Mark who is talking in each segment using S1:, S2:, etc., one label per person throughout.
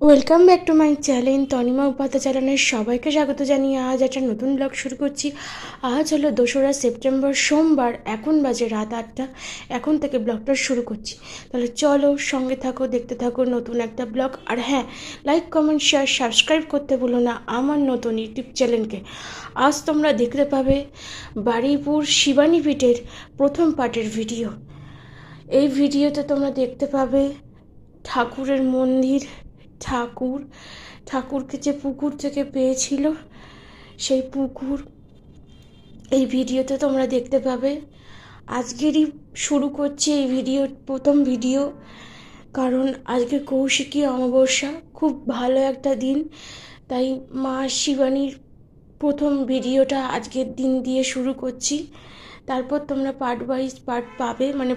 S1: Welcome back to my channel Tanima Upadhyay সবাইকে স্বাগত জানিয়ে আজ একটা নতুন ব্লগ শুরু করছি। আজ হলো দোসরা সেপ্টেম্বর, সোমবার, এখন বাজে রাত আটটা। এখন থেকে ব্লগটা শুরু করছি। তাহলে চলো সঙ্গে থাকো, দেখতে থাকো নতুন একটা ব্লগ আর হ্যাঁ লাইক কমেন্ট শেয়ার সাবস্ক্রাইব করতে ভুলো না আমার নতুন ইউটিউব চ্যানেলকে আজ তোমরা দেখতে পাবে বারুইপুর শিবানী পীঠের প্রথম পার্টের ভিডিও এই ভিডিওতে তোমরা দেখতে পাবে ঠাকুরের মন্দির ঠাকুর, ঠাকুরকে যে পুকুর থেকে পেয়েছিল, সেই পুকুর, এই ভিডিওতে তোমরা দেখতে পাবে। আজকেরই শুরু করছি এই ভিডিও, প্রথম ভিডিও, কারণ আজকে কৌশিকী অমাবস্যা, খুব ভালো একটা দিন। তাই মা শিবানীর প্রথম ভিডিওটা আজকের দিন দিয়ে শুরু করছি। তারপর তোমরা পার্ট ওয়াইজ পার্ট পাবে মানে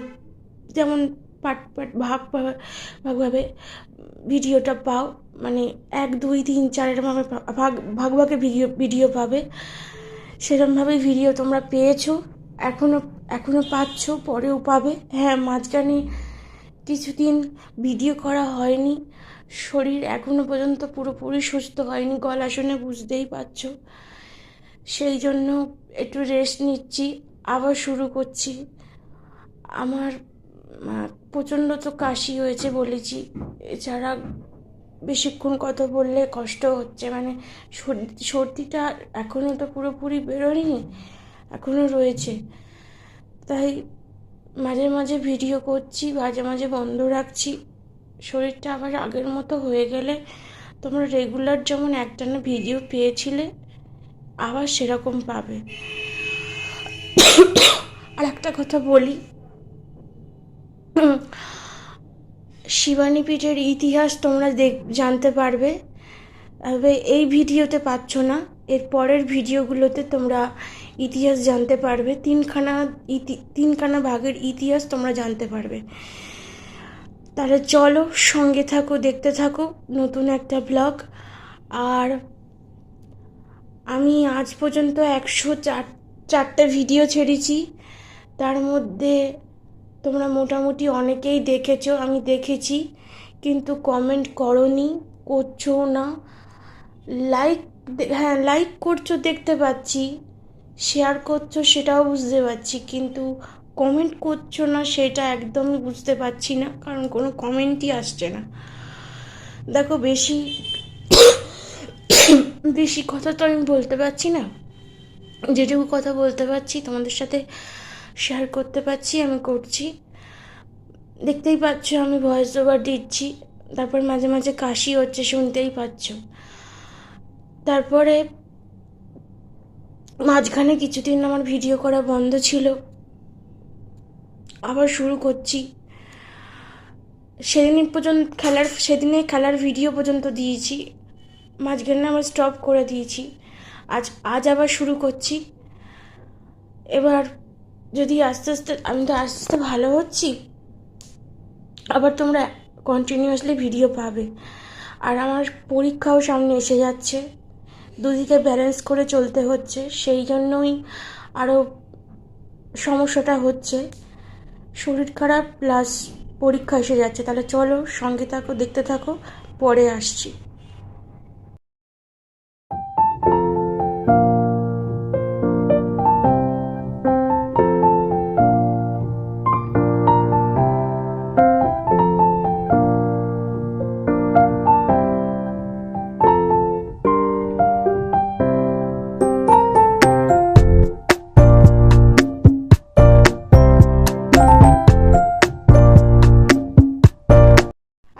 S1: যেমন পার্ট পার্ট ভাগ ভাগ, ভাগভাবে ভিডিওটা পাও। মানে এক, দুই, তিন, চারের ভাবে ভাগ ভাগ ভাগে ভিডিও ভিডিও পাবে। সেরকমভাবেই ভিডিও তোমরা পেয়েছ। এখনও এখনও পাচ্ছ, পরেও পাবে। হ্যাঁ মাঝখানে কিছুদিন ভিডিও করা হয়নি। শরীর এখনও পর্যন্ত পুরোপুরি সুস্থ হয়নি, গলা শুনে বুঝতেই পারছ। সেই জন্য একটু রেস্ট নিচ্ছি। আবার শুরু করছি। আমার প্রচণ্ড তো কাশি হয়েছে বলেছি। এছাড়া বেশিক্ষণ কথা বললে কষ্ট হচ্ছে মানে সর্দি সর্দিটা এখনও তো পুরোপুরি বেরোয়নি এখনও রয়েছে। তাই মাঝে মাঝে ভিডিও করছি, মাঝে মাঝে বন্ধ রাখছি। শরীরটা আবার আগের মতো হয়ে গেলে তোমরা রেগুলার যেমন একটানা ভিডিও পেয়েছিলে, আবার সেরকম পাবে। আর একটা কথা বলি শিবানী পীঠের ইতিহাস তোমরা দেখ, জানতে পারবে। তবে এই ভিডিওতে পাচ্ছ না। এর পরের ভিডিওগুলোতে তোমরা ইতিহাস জানতে পারবে। তিনখানা ইতি, তিনখানা ভাগের ইতিহাস তোমরা জানতে পারবে। তাহলে চলো সঙ্গে থাকো, দেখতে থাকো নতুন একটা ব্লগ। আর আমি আজ পর্যন্ত একশো চার, চারটে ভিডিও ছেড়েছি। তার মধ্যে তোমরা মোটামুটি অনেকেই দেখেছ, আমি দেখেছি। কিন্তু কমেন্ট করনি, করছ না। লাইক হ্যাঁ লাইক করছ দেখতে পাচ্ছি শেয়ার করছ সেটাও বুঝতে পারছি, কিন্তু কমেন্ট করছ না সেটা একদমই বুঝতে পারছি না, কারণ কোনো কমেন্টই আসছে না। দেখো বেশি বেশি কথা তো আমি বলতে পারছি না। যেটুকু কথা বলতে পারছি তোমাদের সাথে শেয়ার করতে পারছি, আমি করছি। দেখতেই পাচ্ছ, আমি ভয়েস ওভার দিচ্ছি। তারপর মাঝে মাঝে কাশি হচ্ছে, শুনতেই পাচ্ছ। তারপরে মাঝখানে কিছুদিন আমার ভিডিও করা বন্ধ ছিল। আবার শুরু করছি। সেদিন পর্যন্ত খেলার, সেদিনে খেলার ভিডিও পর্যন্ত দিয়েছি। মাঝখানে আবার স্টপ করে দিয়েছি। আজ আজ আবার শুরু করছি। এবার যদি আস্তে আস্তে, আমি তো আস্তে আস্তে ভালো হচ্ছি, আবার তোমরা কন্টিনিউয়াসলি ভিডিও পাবে। আর আমার পরীক্ষাও সামনে এসে যাচ্ছে। দুদিকে ব্যালেন্স করে চলতে হচ্ছে, সেই জন্যই আরও সমস্যাটা হচ্ছে। শরীর খারাপ প্লাস পরীক্ষা এসে যাচ্ছে। তাহলে চলো সঙ্গে থাকো, দেখতে থাকো, পরে আসছি।